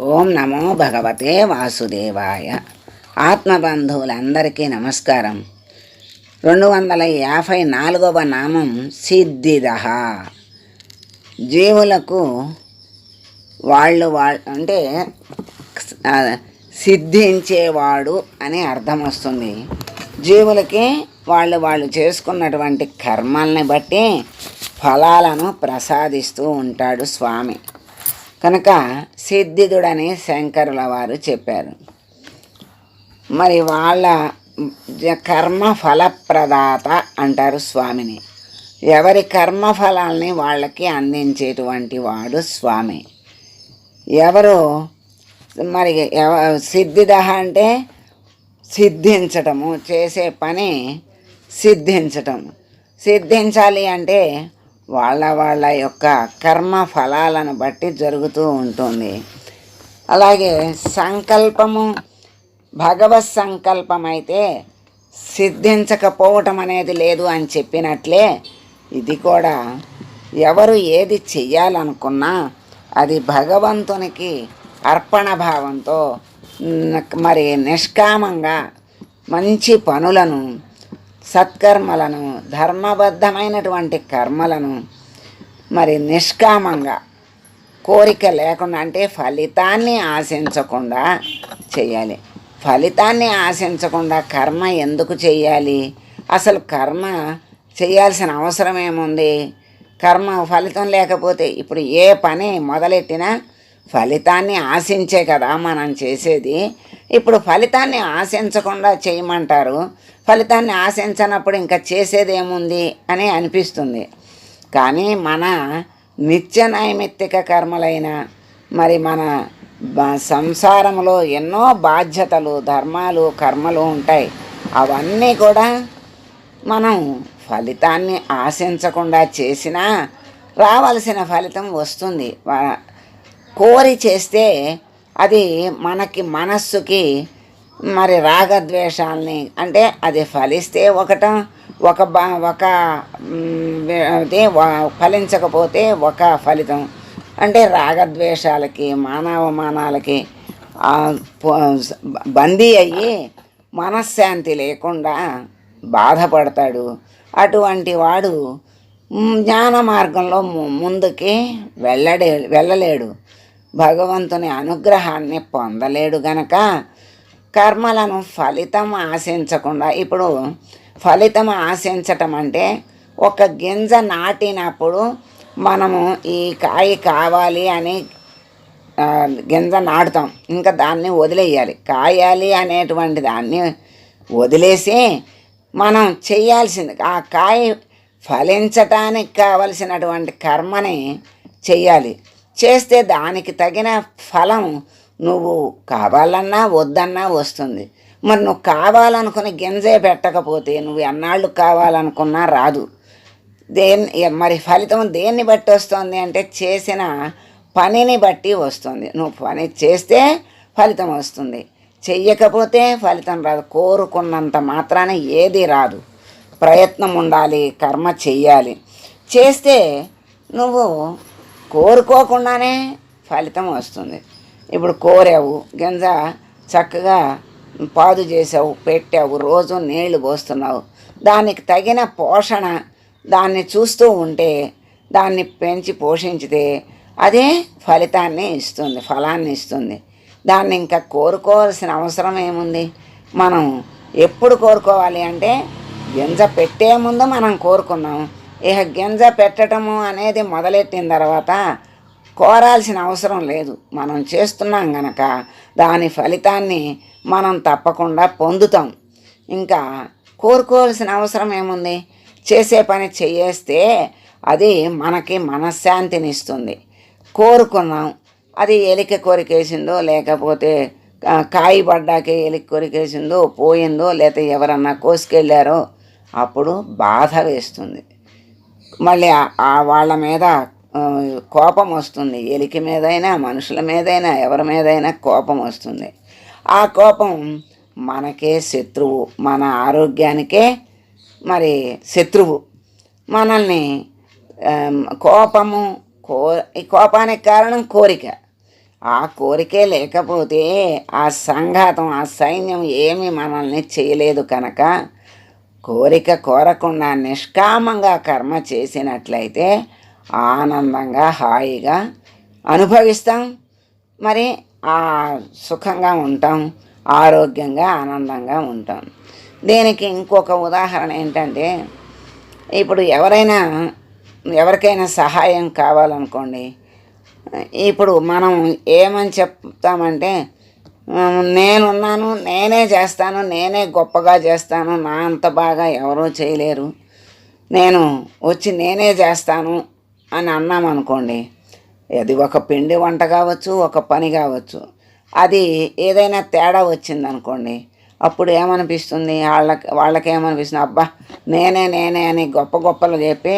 ఓం నమో భగవతే వాసుదేవాయ. ఆత్మబంధువులందరికీ నమస్కారం. రెండు వందల యాభై నాలుగవ నామం సిద్ధిదహ. జీవులకు వాళ్ళు వా అంటే సిద్ధించేవాడు అని అర్థం వస్తుంది. జీవులకి వాళ్ళు వాళ్ళు చేసుకున్నటువంటి కర్మల్ని బట్టి ఫలాలను ప్రసాదిస్తూ ఉంటాడు స్వామి. కనుక సిద్ధిదుడని శంకరుల వారు చెప్పారు. మరి వాళ్ళ కర్మ ఫలప్రదాత అంటారు స్వామిని. ఎవరి కర్మ ఫలాల్ని వాళ్ళకి అందించేటువంటి వాడు స్వామి. ఎవరు మరి ఎవ సిద్ధిదహ అంటే సిద్ధించటము చేసే పని సిద్ధించటం సిద్ధించాలి అంటే వాళ్ళ వాళ్ళ యొక్క కర్మ ఫలాలను బట్టి జరుగుతూ ఉంటుంది. అలాగే సంకల్పము భగవత్ సంకల్పం అయితే సిద్ధించకపోవటం అనేది లేదు అని చెప్పినట్లే ఇది కూడా ఎవరు ఏది చెయ్యాలనుకున్నా అది భగవంతునికి అర్పణ భావంతో మరి నిష్కామంగా మంచి పనులను సత్కర్మలను ధర్మబద్ధమైనటువంటి కర్మలను మరి నిష్కామంగా కోరిక లేకుండా అంటే ఫలితాన్ని ఆశించకుండా చేయాలి. ఫలితాన్ని ఆశించకుండా కర్మ ఎందుకు చేయాలి? అసలు కర్మ చేయాల్సిన అవసరం ఏముంది? కర్మ ఫలితం లేకపోతే ఇప్పుడు ఏ పని మొదలెట్టినా ఫలితాన్ని ఆశించే కదా మనం చేసేది. ఇప్పుడు ఫలితాన్ని ఆశించకుండా చేయమంటారు. ఫలితాన్ని ఆశించనప్పుడు ఇంకా చేసేదేముంది అని అనిపిస్తుంది. కానీ మన నిత్య నైమిత్తిక కర్మలైన మరి మన సంసారంలో ఎన్నో బాధ్యతలు ధర్మాలు కర్మలు ఉంటాయి. అవన్నీ కూడా మనం ఫలితాన్ని ఆశించకుండా చేసినా రావాల్సిన ఫలితం వస్తుంది. కోరి చేస్తే అది మనకి మనస్సుకి మరి రాగద్వేషాలని అంటే అది ఫలిస్తే ఒకట ఒక బా ఒక అదే ఫలించకపోతే ఒక ఫలితం. అంటే రాగద్వేషాలకి మానవమానాలకి బందీ అయ్యి మనశ్శాంతి లేకుండా బాధపడతాడు. అటువంటి వాడు జ్ఞాన మార్గంలో ము- ముందుకి వెళ్ళడే వెళ్ళలేడు. భగవంతుని అనుగ్రహాన్ని పొందలేడు గనక కర్మలను ఫలితం ఆశించకుండా ఇప్పుడు ఫలితం ఆశించటం అంటే ఒక గింజ నాటినప్పుడు మనము ఈ కాయ కావాలి అని గింజ నాటుతాం. ఇంకా దాన్ని వదిలేయాలి. కాయాలి అనేటువంటి దాన్ని వదిలేసి మనం చేయాల్సింది ఆ కాయ ఫలించటానికి కావలసినటువంటి కర్మని చెయ్యాలి చేస్తే దానికి తగిన ఫలం నువ్వు కావాలన్నా వద్దన్నా వస్తుంది. మరి నువ్వు కావాలనుకుని గింజే పెట్టకపోతే నువ్వు ఎన్నాళ్ళు కావాలనుకున్నా రాదు. దేన్ని మరి ఫలితం దేన్ని బట్టి వస్తుంది అంటే చేసిన పనిని బట్టి వస్తుంది. నువ్వు పని చేస్తే ఫలితం వస్తుంది. చెయ్యకపోతే ఫలితం రాదు. కోరుకున్నంత మాత్రాన ఏది రాదు. ప్రయత్నం ఉండాలి కర్మ చెయ్యాలి. చేస్తే నువ్వు కోరుకోకుండానే ఫలితం వస్తుంది. ఇప్పుడు కోరావు గింజ చక్కగా పాదు చేసావు పెట్టావు రోజు నీళ్ళు పోస్తున్నావు. దానికి తగిన పోషణ దాన్ని చూస్తూ ఉంటే దాన్ని పెంచి పోషించితే అదే ఫలితాన్ని ఇస్తుంది ఫలాన్ని ఇస్తుంది. దాన్ని ఇంకా కోరుకోవాల్సిన అవసరం ఏముంది? మనం ఎప్పుడు కోరుకోవాలి అంటే గింజ పెట్టే ముందు మనం కోరుకున్నాం ఇక గింజ పెట్టడము అనేది మొదలెట్టిన తర్వాత కోరాల్సిన అవసరం లేదు. మనం చేస్తున్నాం గనక దాని ఫలితాన్ని మనం తప్పకుండా పొందుతాం. ఇంకా కోరుకోవాల్సిన అవసరం ఏముంది? చేసే పని చేయేస్తే అది మనకి మనశ్శాంతిని ఇస్తుంది. కోరుకున్నాం. అది ఎలిక కొరికేసిందో లేకపోతే ఆ, పడ్డాకే ఎలిక కొరికేసిందో పోయిందో లేకపోతే ఎవరన్నా కోసుకెళ్ళారో అప్పుడు బాధ వేస్తుంది. మళ్ళీ ఆ- వాళ్ళ మీద కోపం వస్తుంది. ఎలికి మీదైనా మనుషుల మీదైనా ఎవరి మీదైనా కోపం వస్తుంది. ఆ కోపం మనకే శత్రువు మన ఆరోగ్యానికే మరి శత్రువు. మనల్ని కోపము కో ఈ కోపానికి కారణం కోరిక. ఆ కోరికే లేకపోతే ఆ సంఘాతం ఆ సైన్యం ఏమీ మనల్ని చేయలేదు కనుక కోరిక కోరకుండా నిష్కామంగా కర్మ చేసినట్లయితే ఆనందంగా హాయిగా అనుభవిస్తాం. మరి ఆ సుఖంగా ఉంటాం ఆరోగ్యంగా ఆనందంగా ఉంటాం. దీనికి ఇంకొక ఉదాహరణ ఏంటంటే ఇప్పుడు ఎవరైనా ఎవరికైనా సహాయం కావాలనుకోండి ఇప్పుడు మనం ఏమని చెప్తామంటే నేనున్నాను నేనే చేస్తాను నేనే గొప్పగా చేస్తాను నా అంత బాగా ఎవరూ చేయలేరు. నేను వచ్చి నేనే చేస్తాను అని అన్నామనుకోండి అది ఒక పిండి వంట కావచ్చు ఒక పని కావచ్చు. అది ఏదైనా తేడా వచ్చిందనుకోండి అప్పుడు ఏమనిపిస్తుంది? వాళ్ళకి వాళ్ళకి ఏమనిపిస్తుంది అబ్బా నేనే నేనే అని గొప్ప గొప్పలు చెప్పి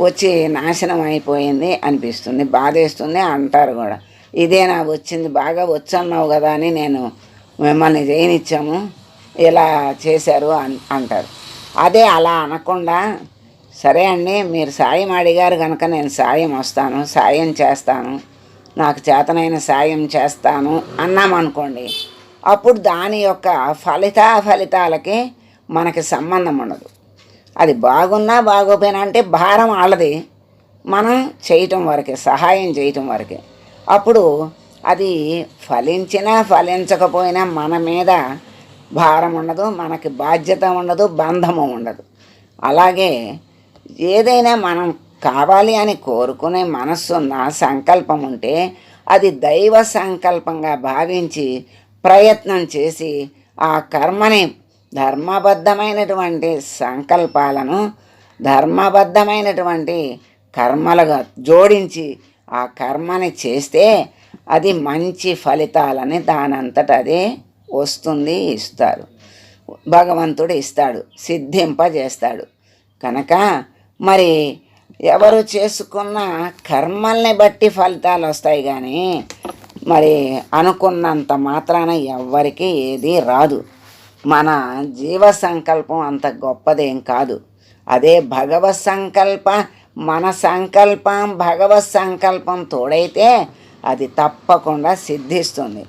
వచ్చి నాశనం అయిపోయింది అనిపిస్తుంది బాధేస్తుంది అంటారు కూడా. ఇదేనా వచ్చింది బాగా వచ్చన్నావు కదా అని నేను మిమ్మల్ని చేయనిచ్చాము ఇలా చేశారు అన్ అంటారు. అదే అలా అనకుండా సరే అండి మీరు సాయం అడిగారు కనుక నేను సాయం వస్తాను సాయం చేస్తాను నాకు చేతనైన సాయం చేస్తాను అన్నామనుకోండి అప్పుడు దాని యొక్క ఫలిత ఫలితాలకి మనకి సంబంధం ఉండదు. అది బాగున్నా బాగోపోయినా అంటే భారం వాళ్ళది మనం చేయటం వరకే సహాయం చేయటం వరకే. అప్పుడు అది ఫలించినా ఫలించకపోయినా మన మీద భారం ఉండదు మనకి బాధ్యత ఉండదు బంధము ఉండదు. అలాగే ఏదైనా మనం కావాలి అని కోరుకునే మనస్సున్న సంకల్పం ఉంటే అది దైవ సంకల్పంగా భావించి ప్రయత్నం చేసి ఆ కర్మని ధర్మబద్ధమైనటువంటి సంకల్పాలను ధర్మబద్ధమైనటువంటి కర్మలుగా జోడించి ఆ కర్మని చేస్తే అది మంచి ఫలితాలని దానంతట అదే వస్తుంది ఇస్తారు. భగవంతుడు ఇస్తాడు సిద్ధింపజేస్తాడు. కనుక మరి ఎవరు చేసుకున్న కర్మల్ని బట్టి ఫలితాలు వస్తాయి కానీ మరి అనుకున్నంత మాత్రాన ఎవ్వరికి ఏది రాదు. మన జీవ సంకల్పం అంత గొప్పదేం కాదు. అదే భగవత్ సంకల్ప మన సంకల్పం భగవత్ సంకల్పం తోడైతే అది తప్పకుండా సిద్ధిస్తుంది.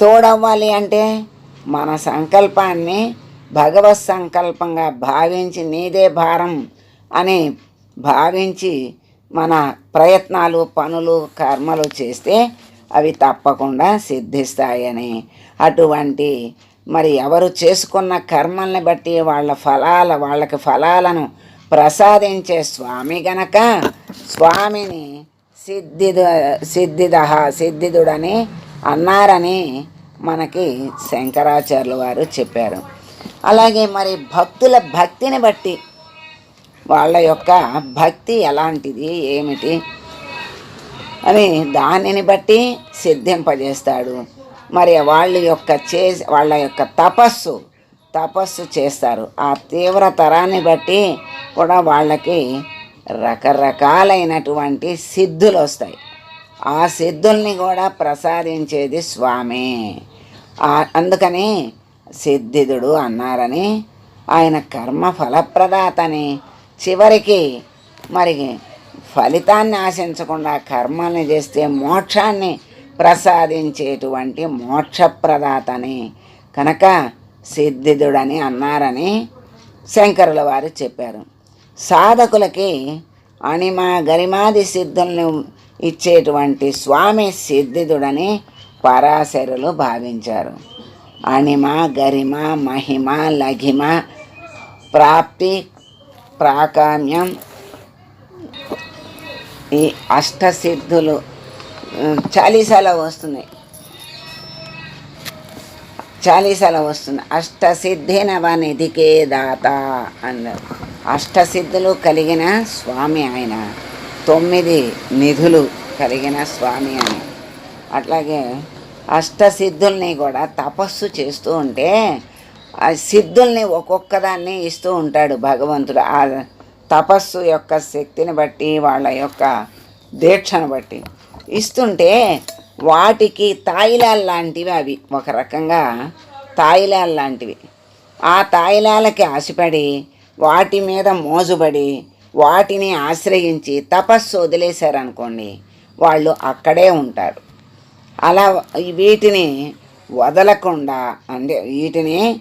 తోడవ్వాలి అంటే మన సంకల్పాన్ని భగవత్ సంకల్పంగా భావించి నీదే భారం అని భావించి మన ప్రయత్నాలు పనులు కర్మలు చేస్తే అవి తప్పకుండా సిద్ధిస్తాయని. అటువంటి మరి ఎవరు చేసుకున్న కర్మల్ని బట్టి వాళ్ళ ఫలాల వాళ్ళకి ఫలాలను ప్రసాదించే స్వామి గనక స్వామిని సిద్ధిద సిద్ధిదహ సిద్ధిదుడని అన్నారని మనకి శంకరాచార్యుల వారు చెప్పారు. అలాగే మరి భక్తుల భక్తిని బట్టి వాళ్ళ యొక్క భక్తి ఎలాంటిది ఏమిటి అని దానిని బట్టి సిద్ధింపజేస్తాడు. మరి వాళ్ళ యొక్క చే వాళ్ళ యొక్క తపస్సు తపస్సు చేస్తారు. ఆ తీవ్రతరాన్ని బట్టి కూడా వాళ్ళకి రకరకాలైనటువంటి సిద్ధులు వస్తాయి ఆ సిద్ధుల్ని కూడా ప్రసాదించేది స్వామి. అందుకని సిద్ధిదుడు అన్నారని ఆయన కర్మ ఫలప్రదాతని చివరికి మరి ఫలితాన్ని ఆశించకుండా కర్మల్ని చేస్తే మోక్షాన్ని ప్రసాదించేటువంటి మోక్షప్రదాతని. కనుక సిద్ధిదుడని అన్నారని శంకరుల వారు చెప్పారు. సాధకులకి అణిమ గరిమాది సిద్ధులను ఇచ్చేటువంటి స్వామి సిద్ధిదుడని పరాశరులు భావించారు. అణిమ గరిమ మహిమ లఘిమ ప్రాప్తి ప్రాకామ్యం ఈ అష్టసిద్ధులు ఉమ్, వస్తున్నాయి. చాలీసాలో వస్తుంది. అష్టసిద్ధి నవనిధికే దాత అన్నారు. అష్టసిద్ధులు కలిగిన స్వామి ఆయన. తొమ్మిది నిధులు కలిగిన స్వామి ఆయన. అట్లాగే అష్టసిద్ధుల్ని కూడా తపస్సు చేస్తూ ఉంటే ఆ సిద్ధుల్ని ఒక్కొక్క దాన్ని ఇస్తూ ఉంటాడు భగవంతుడు. ఆ తపస్సు యొక్క శక్తిని బట్టి వాళ్ళ యొక్క దీక్షను బట్టి. ఇస్తుంటే వాటికి తాయిలాలు లాంటివి అవి. ఒక రకంగా తాయిలాలు లాంటివి. ఆ తాయిలాలకి ఆశపడి వాటి మీద మోజుబడి వాటిని ఆశ్రయించి తపస్సు వదిలేశారనుకోండి వాళ్ళు అక్కడే ఉంటారు. అలా వీటిని వదలకుండా అంటే వీటిని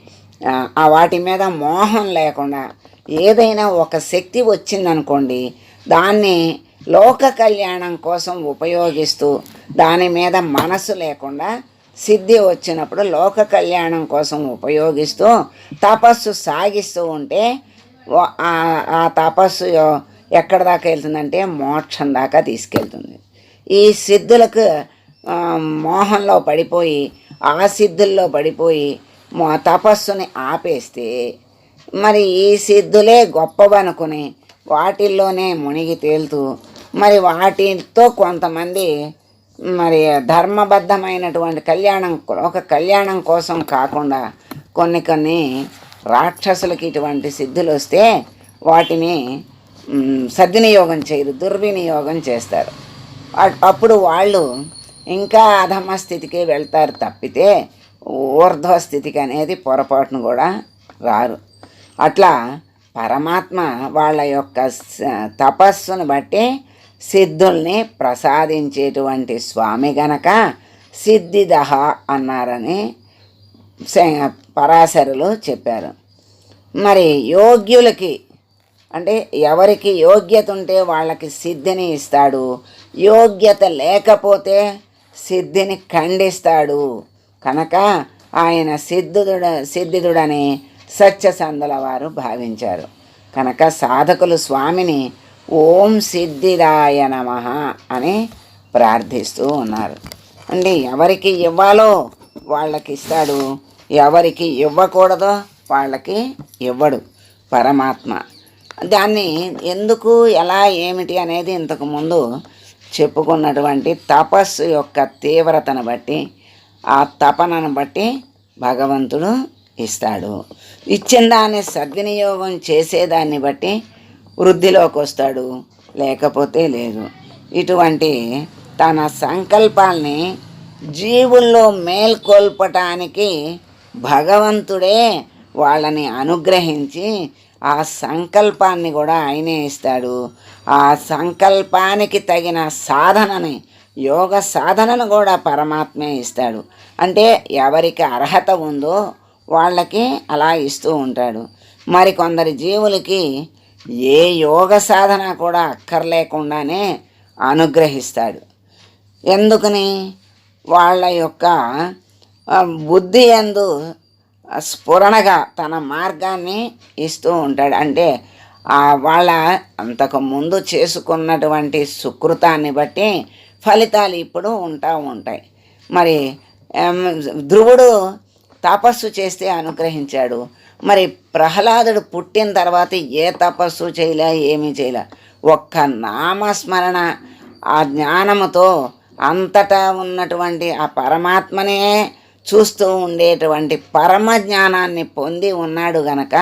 ఆ, వాటి మీద మోహం లేకుండా ఏదైనా ఒక శక్తి వచ్చిందనుకోండి దాన్ని లోక కళ్యాణం కోసం ఉపయోగిస్తూ దాని మీద మనసు లేకుండా సిద్ధి వచ్చినప్పుడు లోక కళ్యాణం కోసం ఉపయోగిస్తూ తపస్సు సాగిస్తూ ఉంటే ఆ- ఆ తపస్సు ఎక్కడ దాకా వెళ్తుందంటే మోక్షం దాకా తీసుకెళ్తుంది. ఈ సిద్ధులకు మోహంలో పడిపోయి ఆ సిద్ధుల్లో పడిపోయి మో తపస్సుని ఆపేస్తే మరి ఈ సిద్ధులే గొప్పవనుకుని వాటిల్లోనే మునిగి తేలుతూ మరి వాటితో కొంతమంది మరి ధర్మబద్ధమైనటువంటి కళ్యాణం ఒక కళ్యాణం కోసం కాకుండా కొన్ని కొన్ని రాక్షసులకి ఇటువంటి సిద్ధులు వస్తే వాటిని సద్వినియోగం చేయరు దుర్వినియోగం చేస్తారు. అప్పుడు వాళ్ళు ఇంకా అధమ స్థితికి వెళ్తారు తప్పితే ఊర్ధ్వ స్థితికి అనేది పొరపాటును కూడా రారు. అట్లా పరమాత్మ వాళ్ళ యొక్క తపస్సును బట్టి సిద్ధుల్ని ప్రసాదించేటువంటి స్వామి గనక సిద్ధిదహ అన్నారని పరాశరులు చెప్పారు. మరి యోగ్యులకి అంటే ఎవరికి యోగ్యత ఉంటే వాళ్ళకి సిద్ధిని ఇస్తాడు. యోగ్యత లేకపోతే సిద్ధిని ఖండిస్తాడు. కనుక ఆయన సిద్ధుడు సిద్ధిదుడని సత్యసంధుల వారు భావించారు. కనుక సాధకులు స్వామిని ఓం సిద్ధిరాయ నమ అని ప్రార్థిస్తూ ఉన్నారు. అంటే ఎవరికి ఇవ్వాలో వాళ్ళకి ఇస్తాడు ఎవరికి ఇవ్వకూడదో వాళ్ళకి ఇవ్వడు పరమాత్మ. దాన్ని ఎందుకు ఎలా ఏమిటి అనేది ఇంతకుముందు చెప్పుకున్నటువంటి తపస్సు యొక్క తీవ్రతను బట్టి ఆ తపనను బట్టి భగవంతుడు ఇస్తాడు. ఇచ్చిన దాన్ని సద్వినియోగం చేసేదాన్ని బట్టి వృద్ధిలోకి వస్తాడు లేకపోతే లేదు. ఇటువంటి తన సంకల్పాల్ని జీవుల్లో మేల్కొల్పటానికి భగవంతుడే వాళ్ళని అనుగ్రహించి ఆ సంకల్పాన్ని కూడా ఆయనే ఇస్తాడు. ఆ సంకల్పానికి తగిన సాధనని యోగ సాధనను కూడా పరమాత్మే ఇస్తాడు. అంటే ఎవరికి అర్హత ఉందో వాళ్ళకి అలా ఇస్తూ ఉంటాడు. మరి కొందరి జీవులకి ఏ యోగ సాధన కూడా అక్కర్లేకుండానే అనుగ్రహిస్తాడు. ఎందుకని? వాళ్ళ యొక్క బుద్ధి ఎందు స్ఫురణగా తన మార్గాన్ని ఇస్తూ ఉంటాడు. అంటే ఆ వాళ్ళ అంతకు ముందు చేసుకున్నటువంటి సుకృతాన్ని బట్టి ఫలితాలు ఇప్పుడు ఉంటా ఉంటాయి. మరి ధ్రువుడు తపస్సు చేస్తే అనుగ్రహించాడు. మరి ప్రహ్లాదుడు పుట్టిన తర్వాత ఏ తపస్సు చేయలే ఏమీ చేయలే. ఒక్క నామస్మరణ ఆ జ్ఞానముతో అంతటా ఉన్నటువంటి ఆ పరమాత్మనే చూస్తూ ఉండేటువంటి పరమ జ్ఞానాన్ని పొంది ఉన్నాడు గనక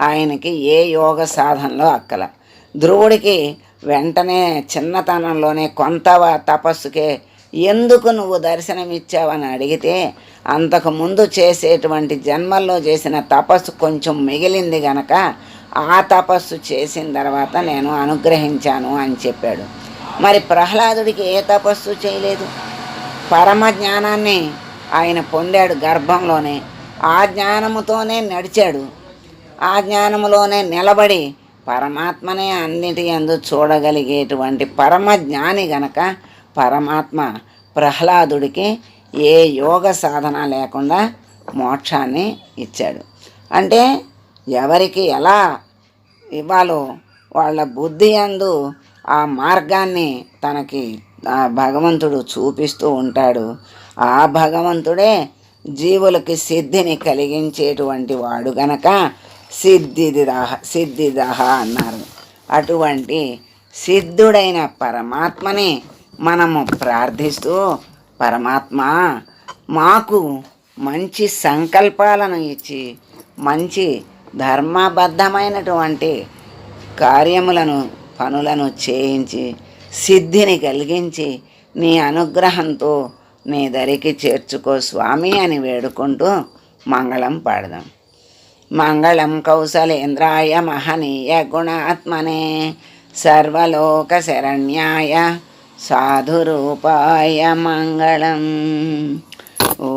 ఆయనకి ఏ యోగ సాధనలో అక్కల. ధ్రువుడికి వెంటనే చిన్నతనంలోనే కొంత తపస్సుకే ఎందుకు నువ్వు దర్శనమిచ్చావని అడిగితే అంతకు ముందు చేసేటువంటి జన్మల్లో చేసిన తపస్సు కొంచెం మిగిలింది గనక ఆ తపస్సు చేసిన తర్వాత నేను అనుగ్రహించాను అని చెప్పాడు. మరి ప్రహ్లాదుడికి ఏ తపస్సు చేయలేదు? పరమ జ్ఞానాన్ని ఆయన పొందాడు గర్భంలోనే. ఆ జ్ఞానముతోనే నడిచాడు. ఆ జ్ఞానములోనే నిలబడి పరమాత్మనే అన్నిటి అందు చూడగలిగేటువంటి పరమ జ్ఞాని గనక పరమాత్మ ప్రహ్లాదుడికి ఏ యోగ సాధన లేకుండా మోక్షాన్ని ఇచ్చాడు. అంటే ఎవరికి ఎలా ఇవ్వాలో వాళ్ళ బుద్ధి అందు ఆ మార్గాన్ని తనకి ఆ భగవంతుడు చూపిస్తూ ఉంటాడు. ఆ భగవంతుడే జీవులకి సిద్ధిని కలిగించేటువంటి వాడు గనక సిద్ధిదాహ సిద్ధిదాహ అన్నారు. అటువంటి సిద్ధుడైన పరమాత్మని మనము ప్రార్థిస్తూ పరమాత్మ మాకు మంచి సంకల్పాలను ఇచ్చి మంచి ధర్మబద్ధమైనటువంటి కార్యములను పనులను చేయించి సిద్ధిని కలిగించి నీ అనుగ్రహంతో నీ దరికి చేర్చుకో స్వామి అని వేడుకుంటూ మంగళం పాడదాం. మంగళం కౌశలేంద్రాయ మహనీయ గుణాత్మనే సర్వలోక శరణ్యాయ సాధురూపాయ మంగళం. ఓ